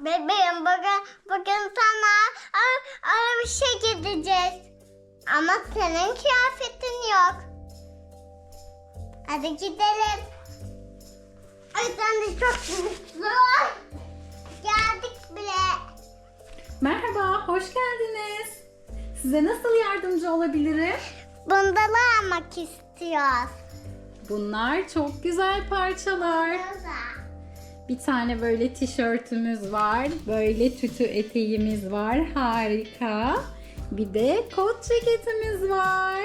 Bebeğim bugün, bugün sana ar aramışa gideceğiz. Ama senin kıyafetin yok. Hadi gidelim. Ay sen de çok mutlu. Geldik bile. Merhaba, hoş geldiniz. Size nasıl yardımcı olabilirim? Bundalı almak istiyoruz. Bunlar çok güzel parçalar. Bir tane böyle tişörtümüz var. Böyle tütü eteğimiz var. Harika. Bir de kot ceketimiz var.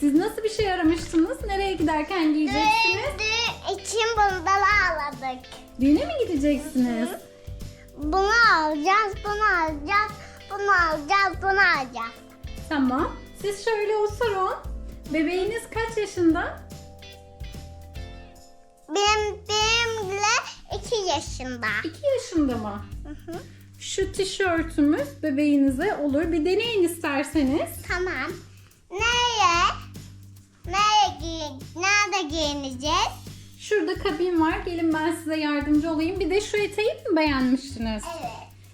Siz nasıl bir şey aramıştınız? Nereye giderken giyeceksiniz? Düğün için bundalı aladık. Düğüne mi gideceksiniz? Bunu alacağız, bunu alacağız, bunu alacağız, bunu alacağız. Tamam. Siz şöyle oturun. Bebeğiniz kaç yaşında? Benim, benim 2 yaşında. 2 yaşında mı? Hı hı. Şu tişörtümüz bebeğinize olur. Bir deneyin isterseniz. Tamam. Nereye? Nereye giyin? Nerede giyineceğiz? Şurada kabin var. Gelin ben size yardımcı olayım. Bir de şu eteği mi beğenmiştiniz? Evet.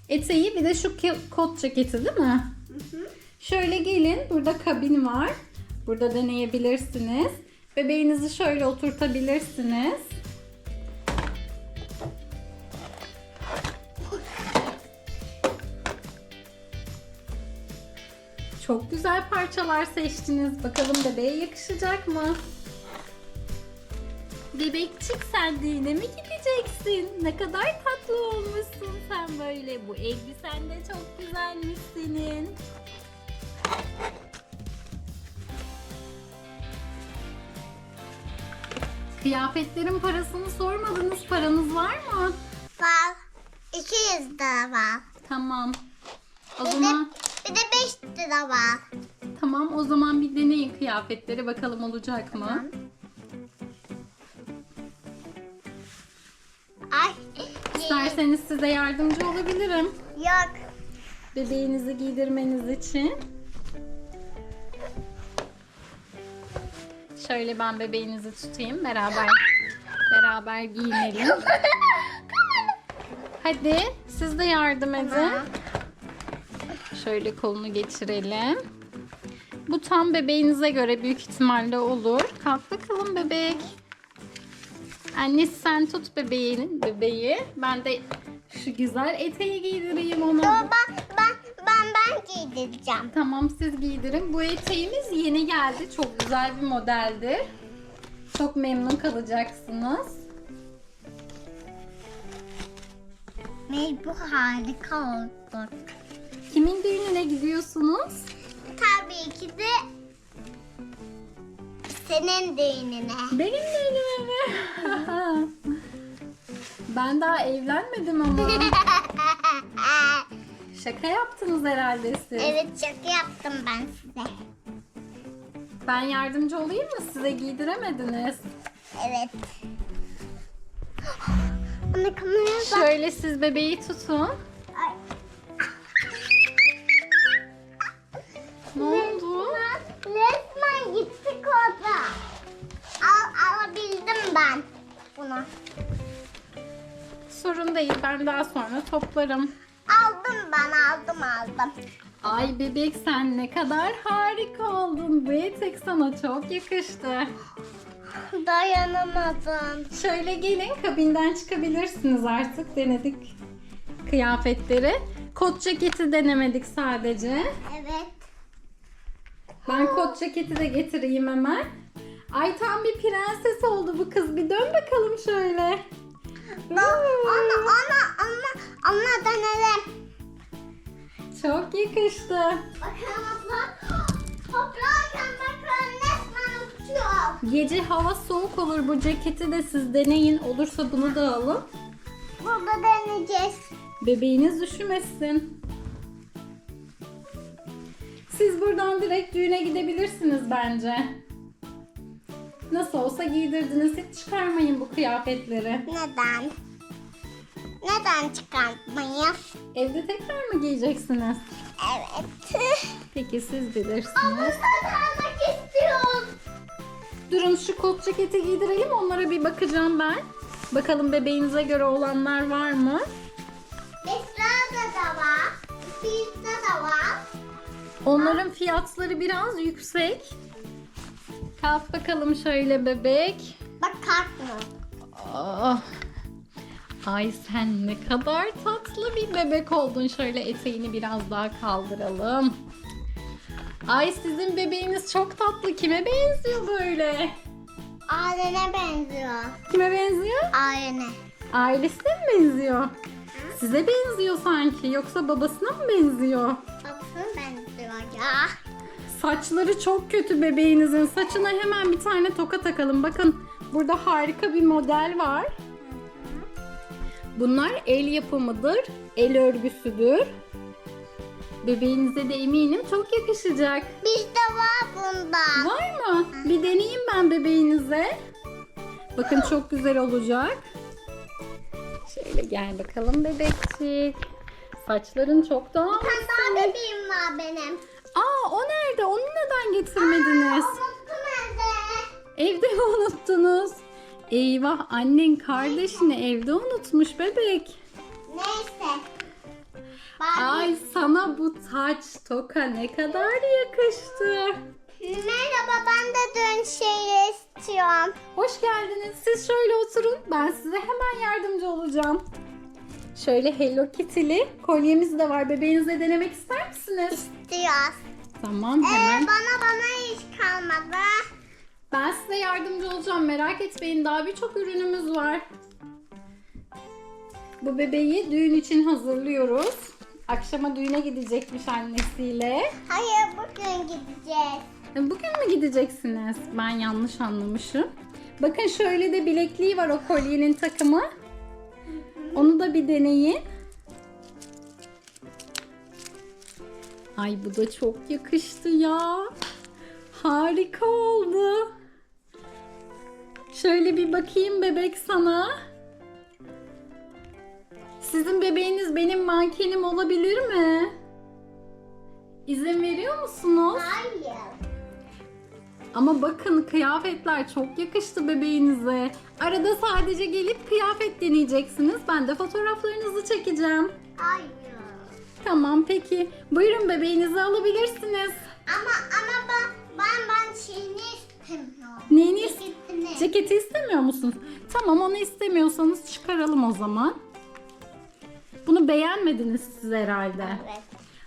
Eteği bir de şu kot ceketi değil mi? Hı hı. Şöyle gelin. Burada kabin var. Burada deneyebilirsiniz. Bebeğinizi şöyle oturtabilirsiniz. Çok güzel parçalar seçtiniz. Bakalım bebeğe yakışacak mı? Bebekçik sen düğüne mi gideceksin? Ne kadar tatlı olmuşsun sen böyle. Bu elbisen de çok güzelmiş senin. Kıyafetlerin parasını sormadınız. Paranız var mı? Var. 200 lira var. Tamam. O zaman bir de 5 lira var. tamam o zaman bir deneyin kıyafetleri bakalım olacak mı? Ay. İsterseniz size yardımcı olabilirim. Yok. Bebeğinizi giydirmeniz için. Şöyle ben bebeğinizi tutayım beraber beraber giyinelim. Hadi siz de yardım edin. Şöyle kolunu geçirelim. Bu tam bebeğinize göre büyük ihtimalle olur. Kalk bakalım bebek. Annesi sen tut bebeğin bebeği. Ben de şu güzel eteği giydireyim ona. Dur ben, ben, ben, giydireceğim. Tamam siz giydirin. Bu eteğimiz yeni geldi. Çok güzel bir modeldir. Çok memnun kalacaksınız. May bu harika oldu. Kimin düğününe gidiyorsunuz? Tabii ki de senin düğününe. Benim düğünüme mi? ben daha evlenmedim ama. Şaka yaptınız herhalde siz. evet şaka yaptım ben size. Ben yardımcı olayım mı? Size giydiremediniz. Evet. Anne kameraya bak. Şöyle siz bebeği tutun. Değil. Ben daha sonra toplarım. Aldım ben aldım aldım. Ay bebek sen ne kadar harika oldun. Bu etek sana çok yakıştı. Dayanamadım. Şöyle gelin kabinden çıkabilirsiniz artık. Denedik kıyafetleri. Kot ceketi denemedik sadece. Evet. Ben kot ceketi de getireyim hemen. Ay tam bir prenses oldu bu kız. Bir dön bakalım şöyle. Da, ana ana ana ana dönelim. Çok yakıştı. Bakın abla. Toplarken bakın resmen uçuyor. Gece hava soğuk olur. Bu ceketi de siz deneyin. Olursa bunu da alın. Burada deneyeceğiz. Bebeğiniz üşümesin. Siz buradan direkt düğüne gidebilirsiniz bence. Nasıl olsa giydirdiniz. Hiç çıkarmayın bu kıyafetleri. Neden? Neden çıkartmayız? Evde tekrar mı giyeceksiniz? Evet. Peki siz bilirsiniz. Satarmak istiyoruz. Durun şu kot ceketi giydirelim. Onlara bir bakacağım ben. Bakalım bebeğinize göre olanlar var mı? Esra'da da var. Pizza da var. Onların fiyatları biraz yüksek. Kalk bakalım şöyle bebek. Bak kart mı? Ah. Ay sen ne kadar tatlı bir bebek oldun. Şöyle eteğini biraz daha kaldıralım. Ay sizin bebeğiniz çok tatlı. Kime benziyor böyle? Ailene benziyor. Kime benziyor? Ailene. Ailesine mi benziyor? Size benziyor sanki. Yoksa babasına mı benziyor? Babasına benziyor ya. Saçları çok kötü bebeğinizin. Saçına hemen bir tane toka takalım. Bakın burada harika bir model var. Bunlar el yapımıdır. El örgüsüdür. Bebeğinize de eminim çok yakışacak. Bizde var bunda. Var mı? Bir deneyeyim ben bebeğinize. Bakın çok güzel olacak. Şöyle gel bakalım bebekçik. Saçların çok daha... Bir tane daha bebeğim var benim. Aa o nerede? Onu neden getirmediniz? Evde. Mi unuttunuz? Eyvah annen kardeşini evde unutmuş bebek. Neyse. Barbie. Ay sana bu taç toka ne kadar yakıştı. Merhaba ben de dün şeyi istiyorum. Hoş geldiniz. Siz şöyle oturun. Ben size hemen yardımcı olacağım. Şöyle Hello Kitty'li kolyemiz de var. Bebeğinize denemek ister misiniz? İstiyoruz. Tamam Ee, hemen. bana bana hiç kalmadı. Ben size yardımcı olacağım. Merak etmeyin. Daha birçok ürünümüz var. Bu bebeği düğün için hazırlıyoruz. Akşama düğüne gidecekmiş annesiyle. Hayır bugün gideceğiz. E, Bugün mü gideceksiniz? Ben yanlış anlamışım. Bakın şöyle de bilekliği var o kolyenin takımı. Onu da bir deneyin. Ay bu da çok yakıştı ya. Harika oldu. Şöyle bir bakayım bebek sana. Sizin bebeğiniz benim mankenim olabilir mi? İzin veriyor musunuz? Hayır. Ama bakın kıyafetler çok yakıştı bebeğinize. Arada sadece gelip kıyafet deneyeceksiniz. Ben de fotoğraflarınızı çekeceğim. Hayır. Tamam peki. Buyurun bebeğinizi alabilirsiniz. Ama ama ben ben, ben şeyini istemiyorum. Neyini is- Ceketini. Ceketi istemiyor musunuz? Tamam onu istemiyorsanız çıkaralım o zaman. Bunu beğenmediniz siz herhalde. Evet.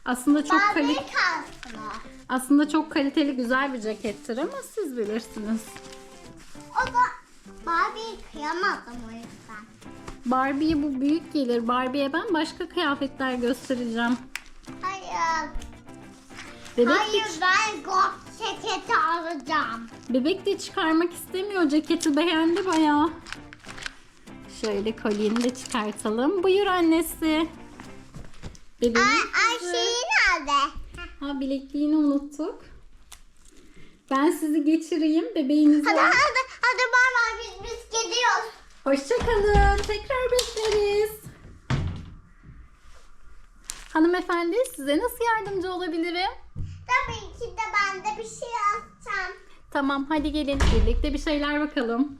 Aslında çok Barbie kaliteli kalsın o. aslında çok kaliteli güzel bir cekettir ama siz bilirsiniz. O da Barbie'yi kıyamadım o yüzden. Barbie'ye bu büyük gelir. Barbie'ye ben başka kıyafetler göstereceğim. Hayır. Bebek de, Hayır ben gold ceketi alacağım. bebek de çıkarmak istemiyor. Ceketi beğendi bayağı. Şöyle kolyeni de çıkartalım. Buyur annesi. Bebeğin Ay, ay kızı. şeyi nerede? Ha bilekliğini unuttuk. Ben sizi geçireyim. Bebeğinizi Hadi hadi hadi bay bay gidiyoruz. Hoşçakalın. Tekrar bekleriz. Hanımefendi size nasıl yardımcı olabilirim? Tabii ki de ben de bir şey alacağım. Tamam hadi gelin birlikte bir şeyler bakalım.